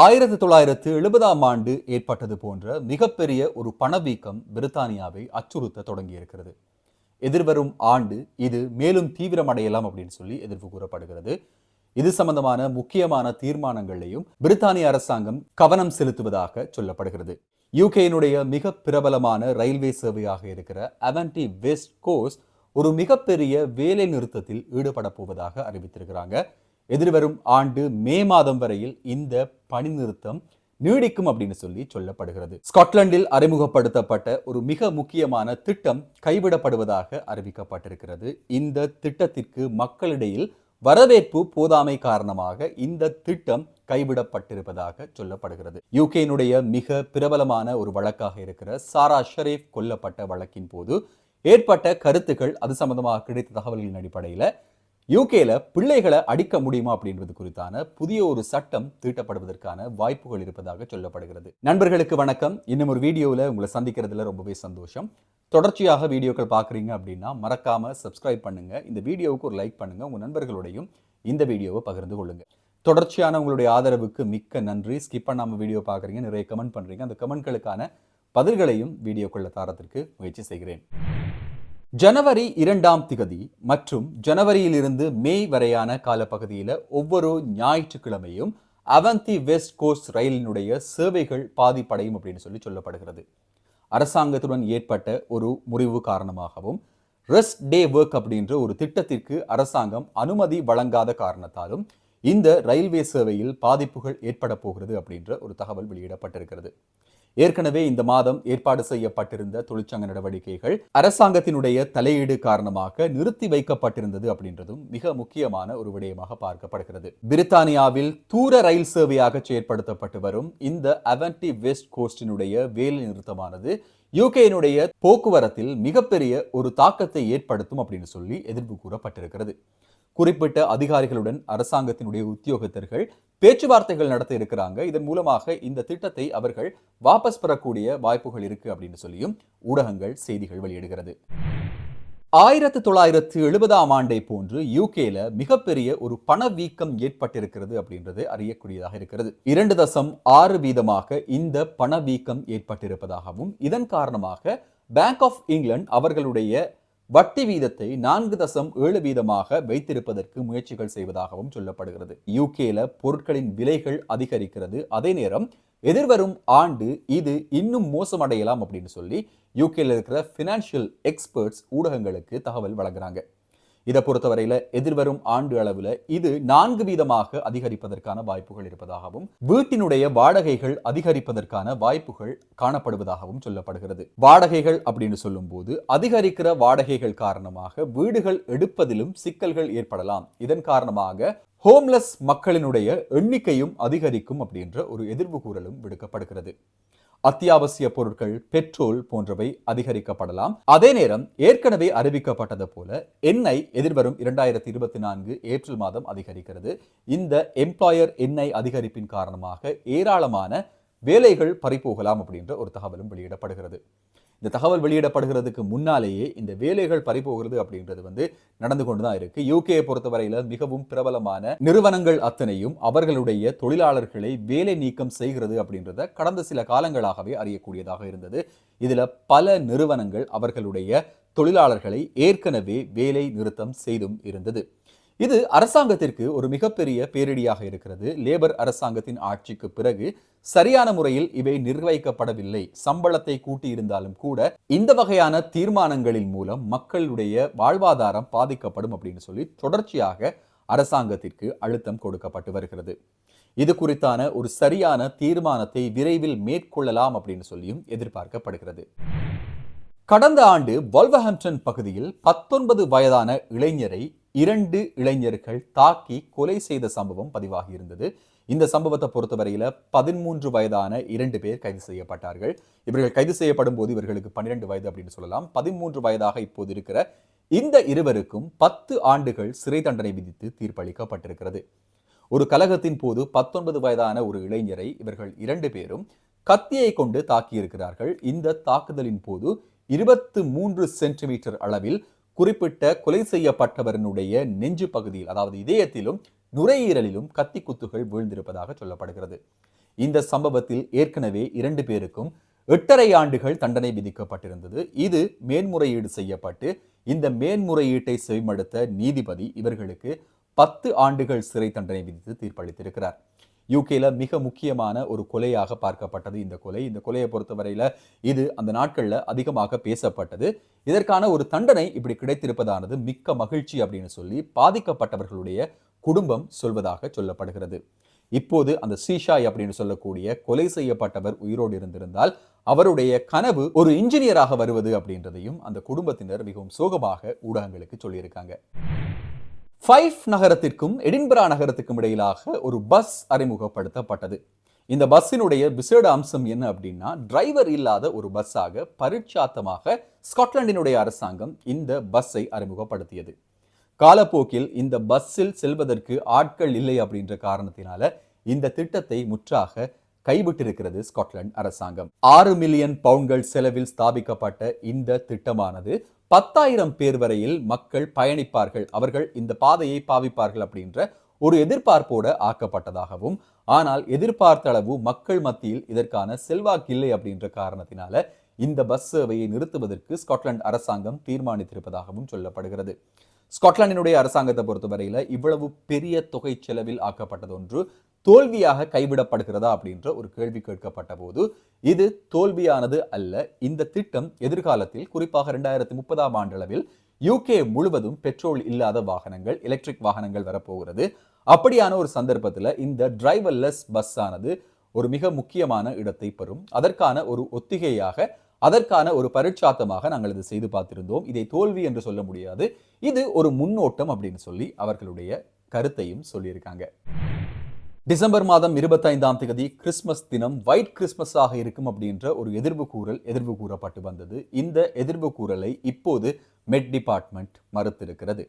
ஆயிரத்தி தொள்ளாயிரத்து எழுபதாம் ஆண்டு ஏற்பட்டது போன்ற மிகப்பெரிய ஒரு பணவீக்கம் பிரித்தானியாவை அச்சுறுத்த தொடங்கியிருக்கிறது. எதிர்வரும் ஆண்டு இது மேலும் தீவிரமடையலாம் அப்படின்னு சொல்லி எதிர்ப்பு கூறப்படுகிறது. இது சம்பந்தமான முக்கியமான தீர்மானங்களையும் பிரித்தானிய அரசாங்கம் கவனம் செலுத்துவதாக சொல்லப்படுகிறது. யூகேயினுடைய மிக பிரபலமான ரயில்வே சேவையாக இருக்கிற அவன்டி வெஸ்ட் கோஸ் ஒரு மிகப்பெரிய வேலை நிறுத்தத்தில் ஈடுபட போவதாக அறிவித்திருக்கிறாங்க. எதிர்வரும் ஆண்டு மே மாதம் வரையில் இந்த பணி நிறுத்தம் நீடிக்கும் அப்படின்னு சொல்லி சொல்லப்படுகிறது. ஸ்காட்லாந்தில் அறிமுகப்படுத்தப்பட்ட ஒரு மிக முக்கியமான திட்டம் கைவிடப்படுவதாக அறிவிக்கப்பட்டிருக்கிறது. இந்த திட்டத்திற்கு மக்களிடையில் வரவேற்பு போதாமை காரணமாக இந்த திட்டம் கைவிடப்பட்டிருப்பதாக சொல்லப்படுகிறது. யூகேனுடைய மிக பிரபலமான ஒரு வழக்காக இருக்கிற சாரா ஷரீப் கொல்லப்பட்ட வழக்கின் போது ஏற்பட்ட கருத்துக்கள் அது சம்பந்தமாக கிடைத்த தகவல்களின் அடிப்படையில் யூகேல பிள்ளைகளை அடிக்க முடியுமா அப்படின்றது குறித்தான புதிய ஒரு சட்டம் தீட்டப்படுவதற்கான வாய்ப்புகள் இருப்பதாக சொல்லப்படுகிறது. நண்பர்களுக்கு வணக்கம். இன்னும் ஒரு வீடியோவில் உங்களை சந்திக்கிறதுல ரொம்பவே சந்தோஷம். தொடர்ச்சியாக வீடியோக்கள் பார்க்குறீங்க அப்படின்னா மறக்காம சப்ஸ்கிரைப் பண்ணுங்க. இந்த வீடியோவுக்கு ஒரு லைக் பண்ணுங்க. உங்கள் நண்பர்களோடையும் இந்த வீடியோவை பகிர்ந்து கொள்ளுங்க. தொடர்ச்சியான உங்களுடைய ஆதரவுக்கு மிக்க நன்றி. ஸ்கிப் பண்ணாமல் வீடியோ பார்க்குறீங்க நிறைய கமெண்ட் பண்ணுறீங்க அந்த கமெண்ட்களுக்கான பதில்களையும் வீடியோக்குள்ள தாரத்திற்கு முயற்சி செய்கிறேன். ஜனவரி இரண்டாம் திகதி மற்றும் ஜனவரியிலிருந்து மே வரையான காலப்பகுதியில் ஒவ்வொரு ஞாயிற்றுக்கிழமையும் அவந்தி வெஸ்ட் கோஸ்ட் ரயிலினுடைய சேவைகள் பாதிப்படையும் அப்படின்னு சொல்லி சொல்லப்படுகிறது. அரசாங்கத்துடன் ஏற்பட்ட ஒரு முறிவு காரணமாகவும் ரெஸ்ட் டே ஒர்க் அப்படின்ற ஒரு திட்டத்திற்கு அரசாங்கம் அனுமதி வழங்காத காரணத்தாலும் இந்த ரயில்வே சேவையில் பாதிப்புகள் ஏற்பட போகிறது அப்படின்ற ஒரு தகவல் வெளியிடப்பட்டிருக்கிறது. ஏற்கனவே இந்த மாதம் ஏற்பாடு செய்யப்பட்டிருந்த தொழிற்சங்க நடவடிக்கைகள் அரசாங்கத்தினுடைய தலையீடு காரணமாக நிறுத்தி வைக்கப்பட்டிருந்தது அப்படின்றதும் மிக முக்கியமான ஒரு விடயமாக பார்க்கப்படுகிறது. பிரித்தானியாவில் தூர ரயில் சேவையாக செயற்படுத்தப்பட்டு வரும் இந்த அவன்டி வெஸ்ட் கோஸ்டினுடைய வேலை நிறுத்தமானது யூகேனுடைய போக்குவரத்தில் மிகப்பெரிய ஒரு தாக்கத்தை ஏற்படுத்தும் அப்படின்னு சொல்லி எதிர்ப்பு கூறப்பட்டிருக்கிறது. குறிப்பிட்ட அதிகாரிகளுடன் அரசாங்கத்தினுடைய உத்தியோகத்தர்கள் பேச்சுவார்த்தைகள் நடத்த இருக்கிறாங்க. இதன் மூலமாக இந்த திட்டத்தை அவர்கள் வாபஸ் பெறக்கூடிய வாய்ப்புகள் இருக்கு அப்படின்னு சொல்லியும் ஊடகங்கள் செய்திகள் வெளியிடுகிறது. ஆயிரத்து தொள்ளாயிரத்து எழுபதாம் ஆண்டை போன்று யூகேல மிகப்பெரிய ஒரு பணவீக்கம் ஏற்பட்டிருக்கிறது அப்படின்றது அறியக்கூடியதாக இருக்கிறது. இரண்டு தசம் ஆறு வீதமாக இந்த பணவீக்கம் ஏற்பட்டிருப்பதாகவும் இதன் காரணமாக பேங்க் ஆஃப் இங்கிலாந்து அவர்களுடைய வட்டி வீதத்தை நான்கு தசம் ஏழு வீதமாக வைத்திருப்பதற்கு முயற்சிகள் செய்வதாகவும் சொல்லப்படுகிறது. யூகேல பொருட்களின் விலைகள் அதிகரிக்கிறது. அதே நேரம் எதிர்வரும் ஆண்டு இது இன்னும் மோசமடையலாம் அப்படின்னு சொல்லி யூகேல இருக்கிற ஃபினான்ஷியல் எக்ஸ்பர்ட்ஸ் ஊடகங்களுக்கு தகவல் வழங்குறாங்க. இதை பொறுத்தவரையில எதிர்வரும் ஆண்டு அளவில் இது நான்கு வீதமாக அதிகரிப்பதற்கான வாய்ப்புகள் இருப்பதாகவும் வீட்டினுடைய வாடகைகள் அதிகரிப்பதற்கான வாய்ப்புகள் காணப்படுவதாகவும் சொல்லப்படுகிறது. வாடகைகள் அப்படின்னு சொல்லும்போது அதிகரிக்கிற வாடகைகள் காரணமாக வீடுகள் எடுப்பதிலும் சிக்கல்கள் ஏற்படலாம். இதன் காரணமாக ஹோம்லெஸ் மக்களினுடைய எண்ணிக்கையும் அதிகரிக்கும் அப்படின்ற ஒரு எதிர்வு கூறலும் விடுக்கப்படுகிறது. அத்தியாவசிய பொருட்கள் பெட்ரோல் போன்றவை அதிகரிக்கப்படலாம். அதே நேரம் ஏற்கனவே அறிவிக்கப்பட்டது போல எண்ணெய் எதிர்வரும் இரண்டாயிரத்தி இருபத்தி நான்கு ஏப்ரல் மாதம் அதிகரிக்கிறது. இந்த எம்ப்ளாயர் எண்ணெய் அதிகரிப்பின் காரணமாக ஏராளமான வேலைகள் பறிபோகலாம் அப்படின்ற ஒரு தகவலும் வெளியிடப்படுகிறது. இந்த தகவல் வெளியிடப்படுகிறதுக்கு முன்னாலேயே இந்த வேலைகள் பறிபோகிறது அப்படின்றது வந்து நடந்து கொண்டு தான் இருக்கு. யூகேயை பொறுத்தவரையில மிகவும் பிரபலமான நிறுவனங்கள் அத்தனையும் அவர்களுடைய தொழிலாளர்களை வேலை நீக்கம் செய்கிறது அப்படின்றத கடந்த சில காலங்களாகவே அறியக்கூடியதாக இருந்தது. இதுல பல நிறுவனங்கள் அவர்களுடைய தொழிலாளர்களை ஏற்கனவே வேலை நிறுத்தம் செய்தும் இருந்தது. இது அரசாங்கத்திற்கு ஒரு மிகப்பெரிய பேரிடியாக இருக்கிறது. லேபர் அரசாங்கத்தின் ஆட்சிக்கு பிறகு சரியான முறையில் இவை நிர்வகிக்கப்படவில்லை. சம்பளத்தை கூட்டியிருந்தாலும் கூட இந்த வகையான தீர்மானங்களின் மூலம் மக்களுடைய வாழ்வாதாரம் பாதிக்கப்படும் அப்படின்னு சொல்லி தொடர்ச்சியாக அரசாங்கத்திற்கு அழுத்தம் கொடுக்கப்பட்டு வருகிறது. இது குறித்தான ஒரு சரியான தீர்மானத்தை விரைவில் மேற்கொள்ளலாம் அப்படின்னு சொல்லியும் எதிர்பார்க்கப்படுகிறது. கடந்த ஆண்டு வல்வஹாம்டன் பகுதியில் பத்தொன்பது வயதான இளைஞரை இரண்டு இளைஞர்கள் தாக்கி கொலை செய்த சம்பவம் பதிவாகி இருந்தது இந்த சம்பவத்தை பொறுத்தவரையில பதிமூன்று வயதான இரண்டு பேர் கைது செய்யப்பட்டார்கள். இவர்கள் கைது செய்யப்படும் போது இவர்களுக்கு பன்னிரண்டு வயது அப்படின்னு சொல்லலாம். பதிமூன்று வயதாக இப்போது இருக்கிற இந்த இருவருக்கும் பத்து ஆண்டுகள் சிறை தண்டனை விதித்து தீர்ப்பளிக்கப்பட்டிருக்கிறது. ஒரு கலகத்தின் போது பத்தொன்பது வயதான ஒரு இளைஞரை இவர்கள் இரண்டு பேரும் கத்தியை கொண்டு தாக்கியிருக்கிறார்கள். இந்த தாக்குதலின் போது இருபத்து மூன்று சென்டிமீட்டர் அளவில் குறிப்பிட்ட கொலை செய்யப்பட்டவரனுடைய நெஞ்சு பகுதியில் அதாவது இதயத்திலும் நுரையீரலிலும் கத்தி குத்துகள் வீழ்ந்திருப்பதாக சொல்லப்படுகிறது. இந்த சம்பவத்தில் ஏற்கனவே இரண்டு பேருக்கும் எட்டரை ஆண்டுகள் தண்டனை விதிக்கப்பட்டிருந்தது. இது மேன்முறையீடு செய்யப்பட்டு இந்த மேன்முறையீட்டை செவிமடுத்த நீதிபதி இவர்களுக்கு பத்து ஆண்டுகள் சிறை தண்டனை விதித்து தீர்ப்பளித்திருக்கிறார். யூகேல மிக முக்கியமான ஒரு கொலையாக பார்க்கப்பட்டது இந்த கொலை. இந்த கொலையை பொறுத்தவரையில இது அந்த நாட்கள்ல அதிகமாக பேசப்பட்டது. இதற்கான ஒரு தண்டனை இப்படி கிடைத்திருப்பதானது மிக்க மகிழ்ச்சி அப்படின்னு சொல்லி பாதிக்கப்பட்டவர்களுடைய குடும்பம் சொல்வதாக சொல்லப்படுகிறது. இப்போது அந்த சீஷாய் அப்படின்னு சொல்லக்கூடிய கொலை செய்யப்பட்டவர் உயிரோடு இருந்திருந்தால் அவருடைய கனவு ஒரு இன்ஜினியராக வருவது அப்படின்றதையும் அந்த குடும்பத்தினர் மிகவும் சோகமாக ஊடகங்களுக்கு சொல்லியிருக்காங்க. ஃபைஃப் நகரத்திற்கும் எடின்பரா நகரத்துக்கும் இடையிலாக ஒரு பஸ் அறிமுகப்படுத்தப்பட்டது. இந்த பஸ்ஸினுடைய விசேட அம்சம் என்ன அப்படின்னா டிரைவர் இல்லாத ஒரு பஸ்ஸாக பரிட்சாத்தமாக ஸ்காட்லாண்டினுடைய அரசாங்கம் இந்த பஸ்ஸை அறிமுகப்படுத்தியது. காலப்போக்கில் இந்த பஸ்ஸில் செல்வதற்கு ஆட்கள் இல்லை அப்படின்ற காரணத்தினால இந்த திட்டத்தை முற்றாக கைவிட்டிருக்கிறது ஸ்காட்லாந்து அரசாங்கம். ஆறு மில்லியன் பவுண்ட்கள் செலவில் ஸ்தாபிக்கப்பட்ட இந்த திட்டமானது பத்தாயிரம் பேர் வரையில் மக்கள் பயணிப்பார்கள். அவர்கள் இந்த பாதையை பாவிப்பார்கள் அப்படின்ற ஒரு எதிர்பார்ப்போட ஆக்கப்பட்டதாகவும் ஆனால் எதிர்பார்த்த அளவு மக்கள் மத்தியில் இதற்கான செல்வாக்கு இல்லை அப்படின்ற காரணத்தினால இந்த பஸ் சேவையை நிறுத்துவதற்கு ஸ்காட்லாந்து அரசாங்கம் தீர்மானித்திருப்பதாகவும் சொல்லப்படுகிறது. ஸ்காட்லாண்டினுடைய அரசாங்கத்தை பொறுத்தவரையில இவ்வளவு பெரிய தொகை செலவில் ஆக்கப்பட்டது ஒன்று தோல்வியாக கைவிடப்படுகிறதா அப்படின்ற ஒரு கேள்வி கேட்கப்பட்ட போது இது தோல்வியானது அல்ல. இந்த திட்டம் எதிர்காலத்தில் குறிப்பாக ரெண்டாயிரத்தி முப்பதாம் ஆண்டளவில் யூகே முழுவதும் பெட்ரோல் இல்லாத வாகனங்கள் எலக்ட்ரிக் வாகனங்கள் வரப்போகிறது. அப்படியான ஒரு சந்தர்ப்பத்தில் இந்த டிரைவர்லெஸ் பஸ் ஆனது ஒரு மிக முக்கியமான இடத்தை பெறும். அதற்கான ஒரு ஒத்திகையாக அதற்கான ஒரு பரிட்சாத்தமாக நாங்கள் இது செய்து பார்த்திருந்தோம். இதை தோல்வி என்று சொல்ல முடியாது. இது ஒரு முன்னோட்டம் அப்படின்னு சொல்லி அவர்களுடைய கருத்தையும் சொல்லியிருக்காங்க. டிசம்பர் மாதம் இருபத்தைந்தாம் தேதி கிறிஸ்மஸ் தினம் ஒயிட் கிறிஸ்மஸாக இருக்கும் அப்படின்ற ஒரு எதிர்வு கூறல் எதிர்வு கூறப்பட்டு வந்தது. இந்த எதிர்வு கூறலை இப்போது மெட் டிபார்ட்மெண்ட் மறுத்திருக்கிறது.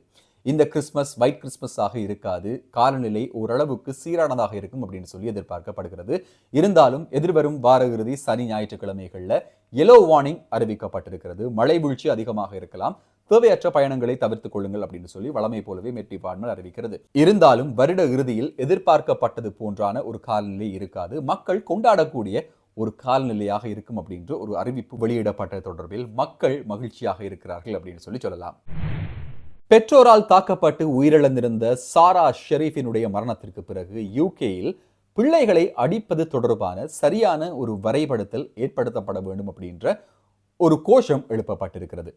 இந்த கிறிஸ்மஸ் ஒயிட் கிறிஸ்மஸாக இருக்காது. காலநிலை ஓரளவுக்கு சீரானதாக இருக்கும் அப்படின்னு சொல்லி எதிர்பார்க்கப்படுகிறது. இருந்தாலும் எதிர்வரும் வார இறுதி சனி ஞாயிற்றுக்கிழமைகளில் எலோ வார்னிங் அறிவிக்கப்பட்டிருக்கிறது. மழை வீழ்ச்சி அதிகமாக இருக்கலாம். தேவையற்ற பயணங்களை தவிர்த்துக் கொள்ளுங்கள் அப்படின்னு சொல்லி வளமை போலவே மெட் டிபார்ட்மெண்ட் அறிவிக்கிறது. இருந்தாலும் வருட இறுதியில் எதிர்பார்க்கப்பட்டது போன்றான ஒரு காலநிலை இருக்காது. மக்கள் கொண்டாடக்கூடிய ஒரு காலநிலையாக இருக்கும் அப்படின்ற ஒரு அறிவிப்பு வெளியிடப்பட்ட தொடர்பில் மக்கள் மகிழ்ச்சியாக இருக்கிறார்கள் அப்படின்னு சொல்லி சொல்லலாம். பெற்றோரால் தாக்கப்பட்டு உயிரிழந்திருந்த சாரா ஷெரீஃபினுடைய மரணத்திற்கு பிறகு யூகேயில் பிள்ளைகளை அடிப்பது தொடர்பான சரியான ஒரு வரைபடத்தில் ஏற்படுத்தப்பட வேண்டும் அப்படின்ற ஒரு கோஷம் எழுப்பப்பட்டிருக்கிறது.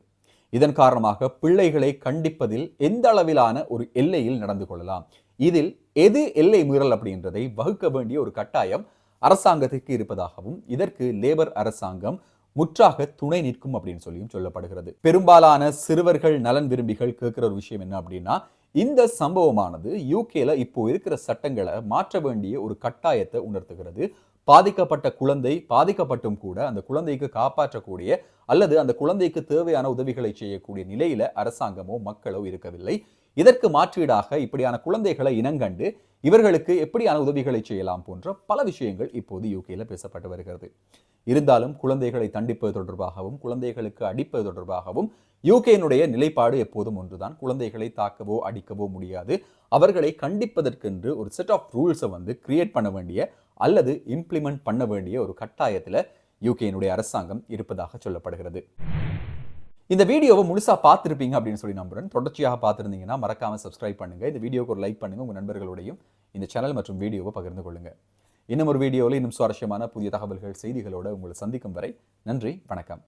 இதன் காரணமாக பிள்ளைகளை கண்டிப்பதில் எந்த அளவிலான ஒரு எல்லையில் நடந்து கொள்ளலாம்? இதில் எது எல்லை மீறல் அப்படின்றதை வகுக்க வேண்டிய ஒரு கட்டாயம் அரசாங்கத்திற்கு இருப்பதாகவும் இதற்கு லேபர் அரசாங்கம் முற்றாக துணை நிற்கும் அப்படின்னு சொல்லியும் சொல்லப்படுகிறது. பெரும்பாலான சிறுவர்கள் நலன் விரும்பிகள் கேட்கிற ஒரு விஷயம் என்ன அப்படின்னா இந்த சம்பவமானது யூகேல இப்போ இருக்கிற சட்டங்களை மாற்ற வேண்டிய ஒரு கட்டாயத்தை உணர்த்துகிறது. பாதிக்கப்பட்ட குழந்தை பாதிக்கப்பட்டும் கூட அந்த குழந்தைக்கு காப்பாற்றக்கூடிய அல்லது அந்த குழந்தைக்கு தேவையான உதவிகளை செய்யக்கூடிய நிலையில அரசாங்கமோ மக்களோ இருக்கவில்லை. இதற்கு மாற்றீடாக இப்படியான குழந்தைகளை இனங்கண்டு இவர்களுக்கு எப்படியான உதவிகளை செய்யலாம் போன்ற பல விஷயங்கள் இப்போது யூகேல பேசப்பட்டு வருகிறது. இருந்தாலும் குழந்தைகளை தண்டிப்பது தொடர்பாகவும் குழந்தைகளுக்கு அடிப்பது தொடர்பாகவும் யூகேனுடைய நிலைப்பாடு எப்போதும் ஒன்றுதான். குழந்தைகளை தாக்கவோ அடிக்கவோ முடியாது. அவர்களை கண்டிப்பதற்கென்று ஒரு செட் ஆஃப் ரூல்ஸை வந்து கிரியேட் பண்ண வேண்டிய அல்லது இம்ப்ளிமெண்ட் பண்ண வேண்டிய ஒரு கட்டாயத்தில் யூகேனுடைய அரசாங்கம் இருப்பதாக சொல்லப்படுகிறது. இந்த வீடியோவை முழுசாக பார்த்துருப்பீங்க அப்படின்னு சொல்லி நம்புகிறேன் தொடர்ச்சியாக பார்த்துருந்தீங்கன்னா மறக்காமல் சப்ஸ்கிரைப் பண்ணுங்க. இந்த வீடியோக்கு ஒரு லைக் பண்ணுங்க. உங்கள் நண்பர்களோடையும் இந்த சேனல் மற்றும் வீடியோவை பகிர்ந்து கொள்ளுங்கள் இன்னும் ஒரு வீடியோவில் இன்னும் சுவாரஸ்யமான புதிய தகவல்கள் செய்திகளோடு உங்களை சந்திக்கும் வரை நன்றி வணக்கம்.